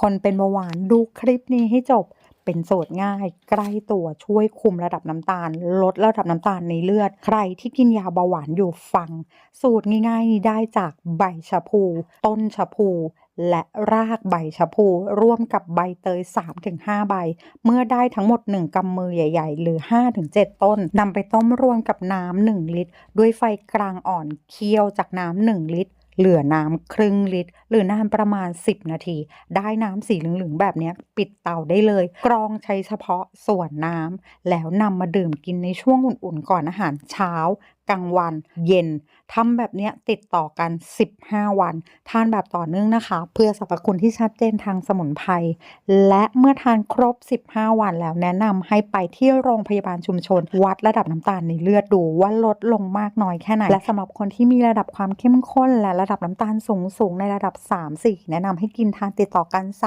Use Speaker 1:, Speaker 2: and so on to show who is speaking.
Speaker 1: คนเป็นเบาหวานดูคลิปนี้ให้จบเป็นโสตรง่าย ใกล้ตัวช่วยคุมระดับน้ำตาล ลดระดับน้ำตาลในเลือด ใครที่กินยาเบาหวานอยู่ฟัง สูตรง่ายๆ นี้ได้จากใบชะพู ต้นชะพูและรากใบชะพูร่วมกับใบเตย 3-5 ใบ เมื่อได้ทั้งหมด 1กำมือใหญ่ ๆ หรือ 5-7 ต้นนำไปต้มรวมกับน้ำ1ลิตร ด้วยไฟกลางอ่อนเคี่ยวจากน้ำ1ลิตร เหลือน้ำครึ่งลิตร หรือนานประมาณ 10 นาที ได้น้ำสีเหลืองๆแบบนี้ปิดเตาได้เลย กรองใช้เฉพาะส่วนน้ำแล้วนำมาดื่มกินในช่วงอุ่นๆก่อนอาหารเช้า กลางวัน เย็นทำแบบเนี้ยติดต่อกัน 15 วัน ทานแบบต่อเนื่องนะคะ เพื่อสรรพคุณที่ชัดเจนทางสมุนไพรและเมื่อทานครบ 15 วันแล้วแนะนำให้ไปที่โรงพยาบาลชุมชน วัดระดับน้ำตาลในเลือดดูว่าลดลงมากน้อยแค่ไหน และสำหรับคนที่มีระดับความเข้มข้นและระดับน้ำตาลสูงๆในระดับ 3-4 แนะนำให้กินทานติดต่อกัน